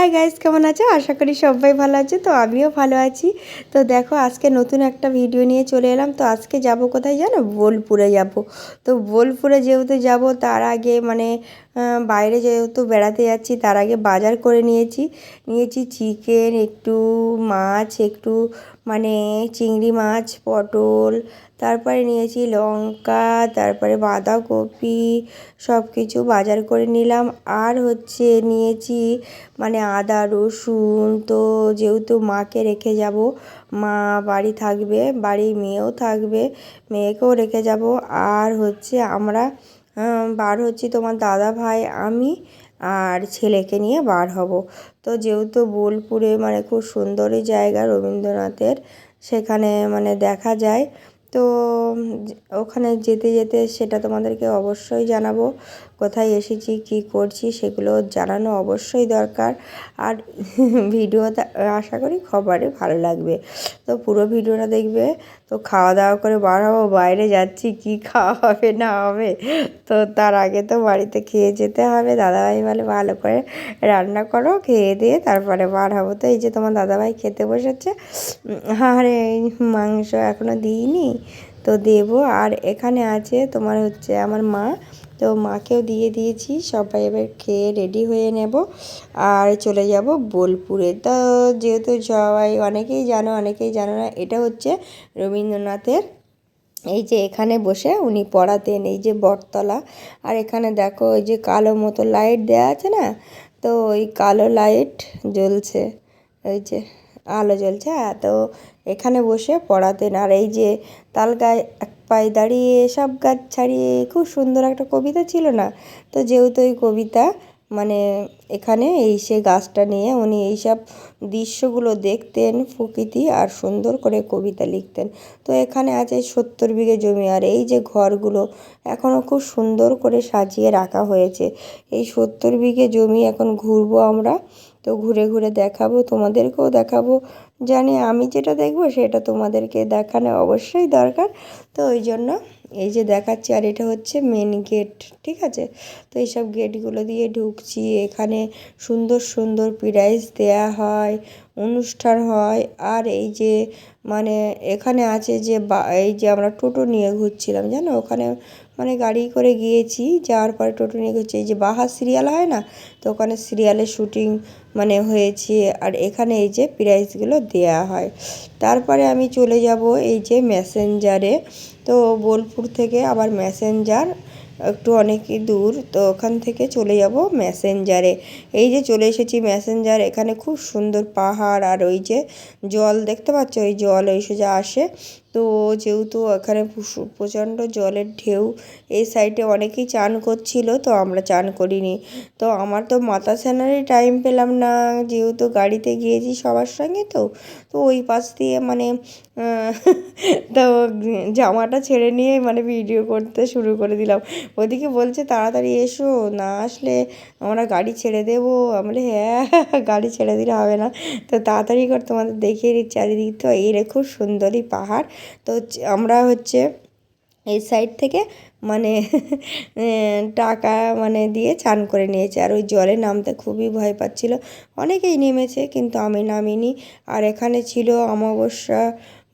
Hi guys কেমন আছো? আশা করি সবাই ভালো আছে, তো আমিও ভালো আছি। তো দেখো, আজকে নতুন একটা ভিডিও নিয়ে চলে এলাম। তো আজকে যাব কোথায় জানো? বোলপুরে যাব। তো বোলপুরে যেহেতু যাব, তার আগে মানে বাইরে যেহেতু বেড়াতে যাচ্ছি, তার আগে বাজার করে নিয়েছি। নিয়েছি চিকেন, একটু মাছ, একটু মানে চিংড়ি মাছ, পটল তারপরে নিয়েছি লঙ্কা, তারপরে বাঁধাকপি সব কিছু বাজার করে নিলাম। আর হচ্ছে নিয়েছি মানে আদা, রসুন। তো যেহেতু মাকে রেখে যাব, মা বাড়ি থাকবে, বাড়ির মেয়েও থাকবে, মেয়েকেও রেখে যাব। আর হচ্ছে আমরা বার হচ্ছি তোমার দাদা ভাই, আমি আর ছেলেকে নিয়ে বার হব। তো যেহেতু বোলপুরে মানে খুব সুন্দরই জায়গা রবীন্দ্রনাথের, সেখানে মানে দেখা যায়। তো ওখানে যেতে যেতে সেটা তোমাদেরকে অবশ্যই জানাব। কোথায় এসেছি, কি করছি সেগুলো জানানো অবশ্যই দরকার। আর ভিডিওটা আশা করি খবরে ভালো লাগবে। তো পুরো ভিডিওটা দেখবে, তো খাওয়া দাওয়া করে বার হব বাইরে যাচ্ছি, কি খাওয়া হবে, না হবে। তো তার আগে তো বাড়িতে খেয়ে যেতে হবে। দাদাভাই বলে, ভালো করে রান্না করো, খেয়ে দিয়ে তারপরে বার হব তো এই যে তোমার দাদাভাই খেতে বসেছে আরে মাংস এখনও দিইনি, তো দেবো। আর এখানে আছে তোমার হচ্ছে আমার মা তো মাকেও দিয়ে দিয়েছি, সবাই এবার খেয়ে রেডি হয়ে নেব। আর চলে যাব বোলপুরে। তো যেহেতু সবাই অনেকেই জানো অনেকেই জানো না, এটা হচ্ছে রবীন্দ্রনাথের এই যে এখানে বসে উনি পড়াতেন, এই যে বটতলা। আর এখানে দেখো ওই যে কালো মতো লাইট দেওয়া আছে না, তো ওই কালো লাইট জ্বলছে, ওই যে আলো জ্বলছে হ্যাঁ তো এখানে বসে পড়াতেন। আর এই যে তাল গায়ে পায়ে দাঁড়িয়ে, সব গাছ ছাড়িয়ে, খুব সুন্দর একটা কবিতা ছিল না? তো যেহেতু ওই কবিতা মানে এখানে এই সে গাছটা নিয়ে উনি এইসব দৃশ্যগুলো দেখতেন প্রকৃতি আর সুন্দর করে কবিতা লিখতেন। তো এখানে আছে সত্তর বিঘে জমি আর এই যে ঘরগুলো এখনও খুব সুন্দর করে সাজিয়ে রাখা হয়েছে। এই সত্তর বিঘে জমি এখন ঘুরবো আমরা, তো ঘুরে ঘুরে দেখাবো, তোমাদেরকেও দেখাবো জানি আমি যেটা দেখব সেটা তোমাদেরকে দেখানো অবশ্যই দরকার। তো ওই জন্য এই যে দেখাচ্ছি, আর এটা হচ্ছে মেন গেট ঠিক আছে? তো এইসব গেটগুলো দিয়ে ঢুকছি। এখানে সুন্দর সুন্দর প্রাইজ দেয়া হয়, অনুষ্ঠান হয়। আর এই যে মানে এখানে আছে যে এই যে আমরা টোটো নিয়ে ঘুরছিলাম, জানো? ওখানে মানে গাড়ি করে গিয়েছি, যাওয়ার পরে টোটো নিয়ে ঘুরছি এই যে বাহার সিরিয়াল হয় না, তো ওখানে সিরিয়ালের শুটিং মানে হয়েছে, আর এখানে এই যে প্রাইজগুলো দেয়া হয়। তারপরে আমি চলে যাব এই যে ম্যাসেঞ্জারে তো বোলপুর থেকে আবার ম্যাসেঞ্জার একটু অনেকই দূর, তো ওখান থেকে চলে যাব ম্যাসেঞ্জারে এই যে চলে এসেছি ম্যাসেঞ্জার এখানে খুব সুন্দর পাহাড় আর ওই যে জল, দেখতে পাচ্ছ? ওই জল ওই সোজা আসে তো যেহেতু এখানে প্রচণ্ড জলের ঢেউ, এই সাইডে অনেকেই চান করছিল, তো আমরা চান করিনি। তো আমার তো মাথা ছানারই টাইম পেলাম না, যেহেতু গাড়িতে গিয়েছি সবার সঙ্গে তো তো ওই পাশ দিয়ে মানে তো জামাটা ছেড়ে নিয়ে মানে ভিডিও করতে শুরু করে দিলাম। ওদিকে বলছে, তাড়াতাড়ি এসো, না আসলে আমরা গাড়ি ছেড়ে দেবো। আমরা হ্যাঁ গাড়ি ছেড়ে দিলে হবে না। তো তাড়াতাড়ি করে তোমাদের দেখিয়ে দিচ্ছি। চারিদিক তো খুব সুন্দরই পাহাড়। তো আমরা হচ্ছে এই সাইড থেকে মানে টাকা মানে দিয়ে চান করে নিয়েছে। আর ওই জলে নামতে খুবই ভয় পাচ্ছিল। অনেকেই নেমেছে কিন্তু আমি নামিনি। আর এখানে ছিল অমাবস্যা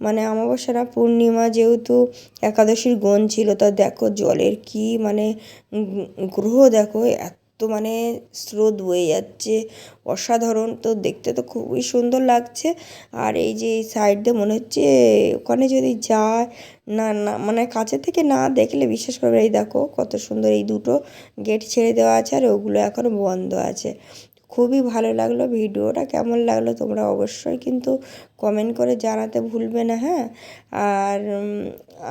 মানে অমাবস্যা না, পূর্ণিমা যেহেতু একাদশীর গণ ছিল, তা দেখো জলের কি মানে গ্রহ দেখো, এত মানে স্রোত বয়ে যাচ্ছে। অসাধারণ। তো দেখতে তো খুবই সুন্দর লাগছে। আর এই যে এই সাইড দিয়ে মনে হচ্ছে ওখানে যদি যায়, না না মানে কাছে থেকে না দেখলে বিশ্বাস করবে এই দেখো কত সুন্দর এই দুটো গেট ছেড়ে দেওয়া আছে আর ওগুলো এখনও বন্ধ আছে। খুবই ভালো লাগল, ভিডিওটা কেমন লাগল তোমরা অবশ্যই কিন্তু কমেন্ট করে জানাতে ভুলবে না হ্যাঁ? আর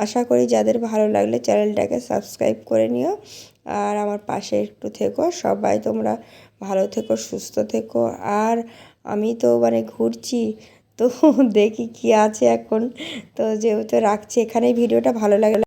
আশা করি যাদের ভালো লাগলে চ্যানেলটাকে সাবস্ক্রাইব করে নিও। আর আমার পাশে একটু থেকো, সবাই তোমরা ভালো থেকো, সুস্থ থেকো। আর আমি তো মানে ঘুরছি, তো দেখি কি আছে এখন। তো যেহেতু রাখছি, এখানেই ভিডিওটা ভালো লাগলে